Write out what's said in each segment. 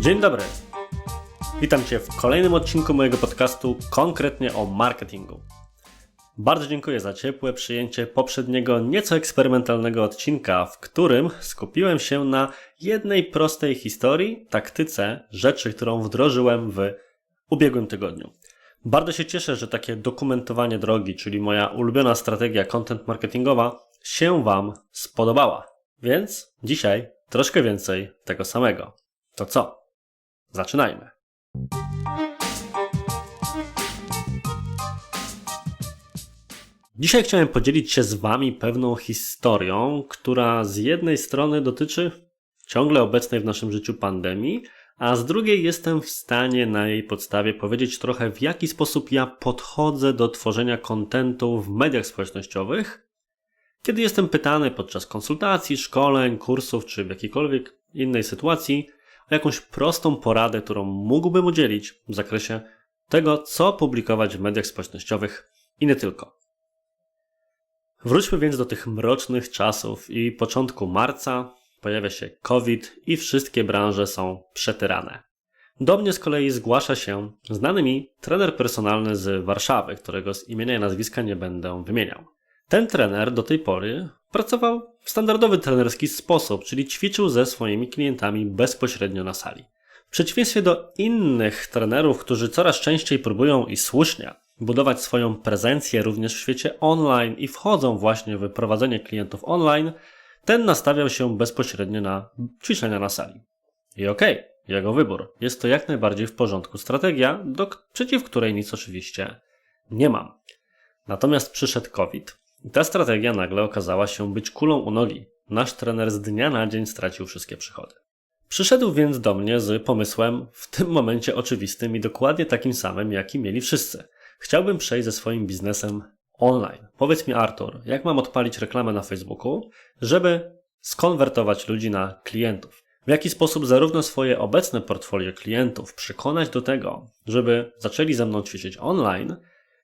Dzień dobry. Witam Cię w kolejnym odcinku mojego podcastu konkretnie o marketingu. Bardzo dziękuję za ciepłe przyjęcie poprzedniego nieco eksperymentalnego odcinka, w którym skupiłem się na jednej prostej historii, taktyce, rzeczy, którą wdrożyłem w ubiegłym tygodniu. Bardzo się cieszę, że takie dokumentowanie drogi, czyli moja ulubiona strategia content marketingowa, się Wam spodobała. Więc dzisiaj troszkę więcej tego samego. To co? Zaczynajmy. Dzisiaj chciałem podzielić się z Wami pewną historią, która z jednej strony dotyczy ciągle obecnej w naszym życiu pandemii, a z drugiej jestem w stanie na jej podstawie powiedzieć trochę w jaki sposób ja podchodzę do tworzenia kontentu w mediach społecznościowych, kiedy jestem pytany podczas konsultacji, szkoleń, kursów czy w jakiejkolwiek innej sytuacji o jakąś prostą poradę, którą mógłbym udzielić w zakresie tego, co publikować w mediach społecznościowych i nie tylko. Wróćmy więc do tych mrocznych czasów i początku marca pojawia się COVID i wszystkie branże są przetyrane. Do mnie z kolei zgłasza się znany mi trener personalny z Warszawy, którego z imienia i nazwiska nie będę wymieniał. Ten trener do tej pory pracował w standardowy trenerski sposób, czyli ćwiczył ze swoimi klientami bezpośrednio na sali. W przeciwieństwie do innych trenerów, którzy coraz częściej próbują i słusznie budować swoją prezencję również w świecie online i wchodzą właśnie w prowadzenie klientów online, ten nastawiał się bezpośrednio na ćwiczenia na sali. I okej, okay, jego wybór. Jest to jak najbardziej w porządku strategia, do, przeciw której nic oczywiście nie mam. Natomiast przyszedł COVID i ta strategia nagle okazała się być kulą u nogi. Nasz trener z dnia na dzień stracił wszystkie przychody. Przyszedł więc do mnie z pomysłem, w tym momencie oczywistym i dokładnie takim samym, jaki mieli wszyscy. Chciałbym przejść ze swoim biznesem online. Powiedz mi, Artur, jak mam odpalić reklamę na Facebooku, żeby skonwertować ludzi na klientów? W jaki sposób zarówno swoje obecne portfolio klientów przekonać do tego, żeby zaczęli ze mną ćwiczyć online,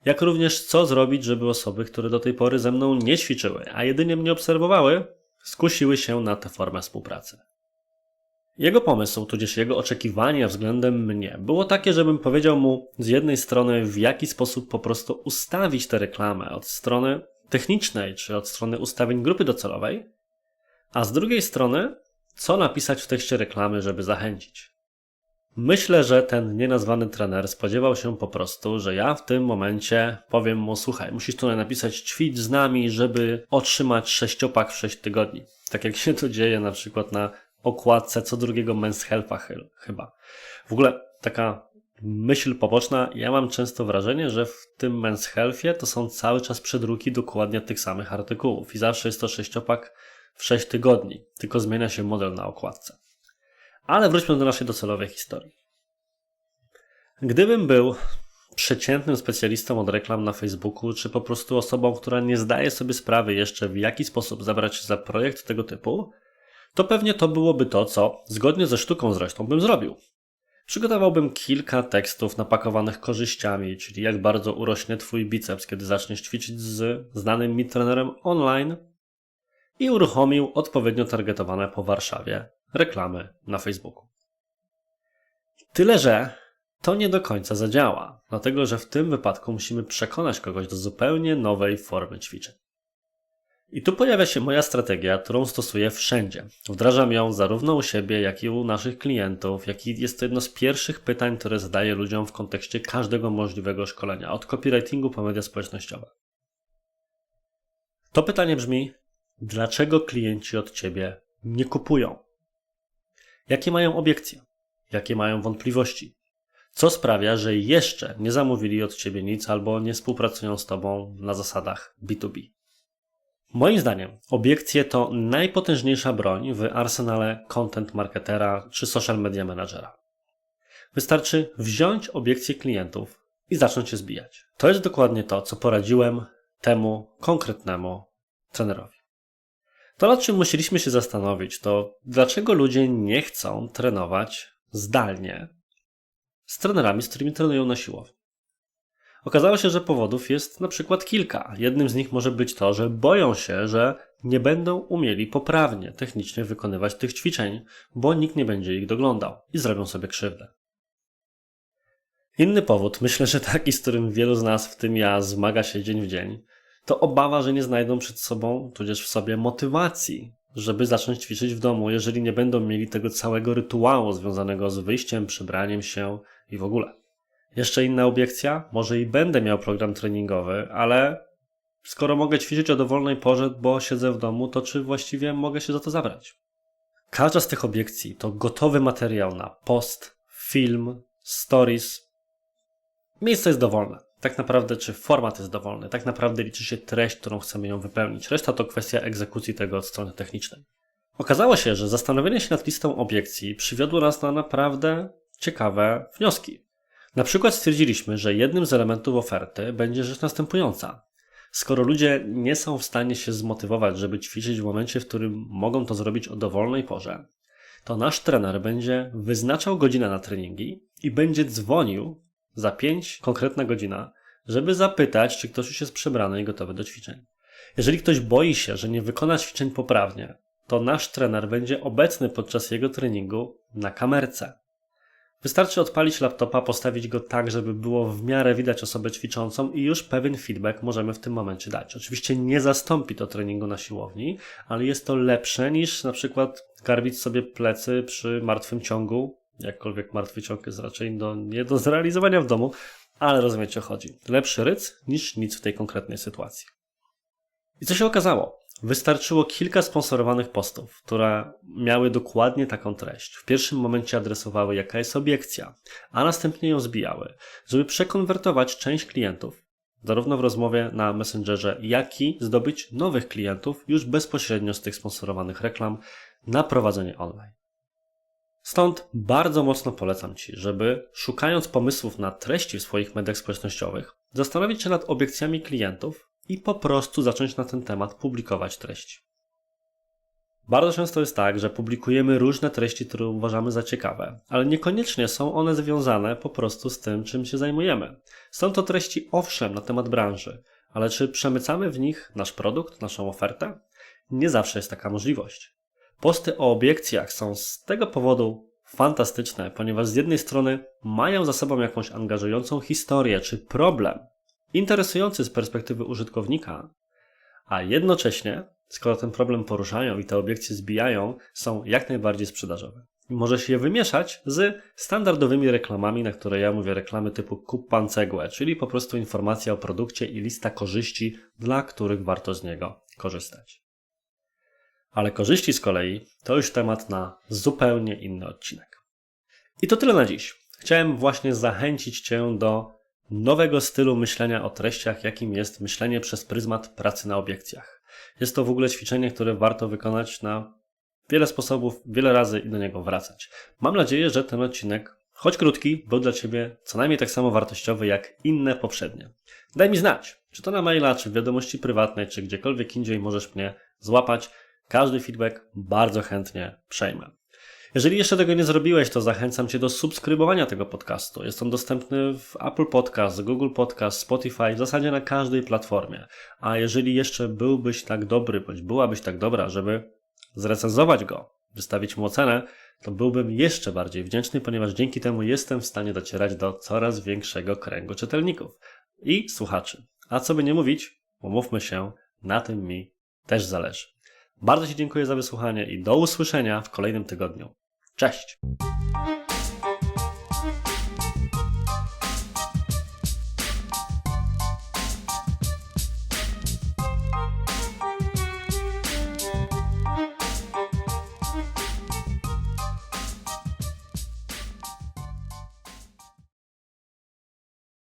jak również co zrobić, żeby osoby, które do tej pory ze mną nie ćwiczyły, a jedynie mnie obserwowały, skusiły się na tę formę współpracy. Jego pomysł, tudzież jego oczekiwania względem mnie było takie, żebym powiedział mu z jednej strony, w jaki sposób po prostu ustawić tę reklamę od strony technicznej, czy od strony ustawień grupy docelowej, a z drugiej strony, co napisać w tekście reklamy, żeby zachęcić. Myślę, że ten nienazwany trener spodziewał się po prostu, że ja w tym momencie powiem mu: Słuchaj, musisz tutaj napisać ćwicz z nami, żeby otrzymać sześciopak w sześć tygodni. Tak jak się to dzieje na przykład na okładce co drugiego Men's Health'a chyba. W ogóle taka myśl poboczna, ja mam często wrażenie, że w tym Men's Healthie to są cały czas przedruki dokładnie tych samych artykułów i zawsze jest to sześciopak w 6 tygodni, tylko zmienia się model na okładce. Ale wróćmy do naszej docelowej historii. Gdybym był przeciętnym specjalistą od reklam na Facebooku, czy po prostu osobą, która nie zdaje sobie sprawy jeszcze, w jaki sposób zabrać się za projekt tego typu, to pewnie to byłoby to, co zgodnie ze sztuką zresztą bym zrobił. Przygotowałbym kilka tekstów napakowanych korzyściami, czyli jak bardzo urośnie Twój biceps, kiedy zaczniesz ćwiczyć z znanym mi trenerem online i uruchomił odpowiednio targetowane po Warszawie reklamy na Facebooku. Tyle, że to nie do końca zadziała, dlatego że w tym wypadku musimy przekonać kogoś do zupełnie nowej formy ćwiczeń. I tu pojawia się moja strategia, którą stosuję wszędzie. Wdrażam ją zarówno u siebie, jak i u naszych klientów, jak i jest to jedno z pierwszych pytań, które zadaję ludziom w kontekście każdego możliwego szkolenia, od copywritingu po media społecznościowe. To pytanie brzmi: dlaczego klienci od ciebie nie kupują? Jakie mają obiekcje? Jakie mają wątpliwości? Co sprawia, że jeszcze nie zamówili od ciebie nic albo nie współpracują z tobą na zasadach B2B? Moim zdaniem obiekcje to najpotężniejsza broń w arsenale content marketera czy social media managera. Wystarczy wziąć obiekcje klientów i zacząć się zbijać. To jest dokładnie to, co poradziłem temu konkretnemu trenerowi. To, nad czym musieliśmy się zastanowić, to dlaczego ludzie nie chcą trenować zdalnie z trenerami, z którymi trenują na siłowni. Okazało się, że powodów jest na przykład kilka. Jednym z nich może być to, że boją się, że nie będą umieli poprawnie technicznie wykonywać tych ćwiczeń, bo nikt nie będzie ich doglądał i zrobią sobie krzywdę. Inny powód, myślę, że taki, z którym wielu z nas, w tym ja, zmaga się dzień w dzień, to obawa, że nie znajdą przed sobą, tudzież w sobie motywacji, żeby zacząć ćwiczyć w domu, jeżeli nie będą mieli tego całego rytuału związanego z wyjściem, przybraniem się i w ogóle. Jeszcze inna obiekcja, może i będę miał program treningowy, ale skoro mogę ćwiczyć o dowolnej porze, bo siedzę w domu, to czy właściwie mogę się za to zabrać? Każda z tych obiekcji to gotowy materiał na post, film, stories. Miejsce jest dowolne. Tak naprawdę, czy format jest dowolny, tak naprawdę liczy się treść, którą chcemy ją wypełnić. Reszta to kwestia egzekucji tego od strony technicznej. Okazało się, że zastanowienie się nad listą obiekcji przywiodło nas na naprawdę ciekawe wnioski. Na przykład stwierdziliśmy, że jednym z elementów oferty będzie rzecz następująca. Skoro ludzie nie są w stanie się zmotywować, żeby ćwiczyć w momencie, w którym mogą to zrobić o dowolnej porze, to nasz trener będzie wyznaczał godzinę na treningi i będzie dzwonił za 5 konkretna godzina, żeby zapytać, czy ktoś już jest przebrany i gotowy do ćwiczeń. Jeżeli ktoś boi się, że nie wykona ćwiczeń poprawnie, to nasz trener będzie obecny podczas jego treningu na kamerce. Wystarczy odpalić laptopa, postawić go tak, żeby było w miarę widać osobę ćwiczącą i już pewien feedback możemy w tym momencie dać. Oczywiście nie zastąpi to treningu na siłowni, ale jest to lepsze niż na przykład garbić sobie plecy przy martwym ciągu. Jakkolwiek martwy ciąg jest raczej do, nie do zrealizowania w domu, ale rozumiecie o chodzi. Lepszy ryc niż nic w tej konkretnej sytuacji. I co się okazało? Wystarczyło kilka sponsorowanych postów, które miały dokładnie taką treść. W pierwszym momencie adresowały, jaka jest obiekcja, a następnie ją zbijały, żeby przekonwertować część klientów, zarówno w rozmowie na Messengerze, jak i zdobyć nowych klientów już bezpośrednio z tych sponsorowanych reklam na prowadzenie online. Stąd bardzo mocno polecam Ci, żeby szukając pomysłów na treści w swoich mediach społecznościowych, zastanowić się nad obiekcjami klientów i po prostu zacząć na ten temat publikować treści. Bardzo często jest tak, że publikujemy różne treści, które uważamy za ciekawe, ale niekoniecznie są one związane po prostu z tym, czym się zajmujemy. Są to treści owszem na temat branży, ale czy przemycamy w nich nasz produkt, naszą ofertę? Nie zawsze jest taka możliwość. Posty o obiekcjach są z tego powodu fantastyczne, ponieważ z jednej strony mają za sobą jakąś angażującą historię czy problem, interesujący z perspektywy użytkownika, a jednocześnie, skoro ten problem poruszają i te obiekcje zbijają, są jak najbardziej sprzedażowe. Może się je wymieszać z standardowymi reklamami, na które ja mówię reklamy typu kup pan cegłę, czyli po prostu informacja o produkcie i lista korzyści, dla których warto z niego korzystać. Ale korzyści z kolei to już temat na zupełnie inny odcinek. I to tyle na dziś. Chciałem właśnie zachęcić Cię do nowego stylu myślenia o treściach, jakim jest myślenie przez pryzmat pracy na obiekcjach. Jest to w ogóle ćwiczenie, które warto wykonać na wiele sposobów, wiele razy i do niego wracać. Mam nadzieję, że ten odcinek, choć krótki, był dla Ciebie co najmniej tak samo wartościowy jak inne poprzednie. Daj mi znać, czy to na maila, czy w wiadomości prywatnej, czy gdziekolwiek indziej możesz mnie złapać. Każdy feedback bardzo chętnie przejmę. Jeżeli jeszcze tego nie zrobiłeś, to zachęcam Cię do subskrybowania tego podcastu. Jest on dostępny w Apple Podcast, Google Podcast, Spotify, w zasadzie na każdej platformie. A jeżeli jeszcze byłbyś tak dobry, bądź byłabyś tak dobra, żeby zrecenzować go, wystawić mu ocenę, to byłbym jeszcze bardziej wdzięczny, ponieważ dzięki temu jestem w stanie docierać do coraz większego kręgu czytelników i słuchaczy. A co by nie mówić, umówmy się, na tym mi też zależy. Bardzo Ci dziękuję za wysłuchanie i do usłyszenia w kolejnym tygodniu. Cześć!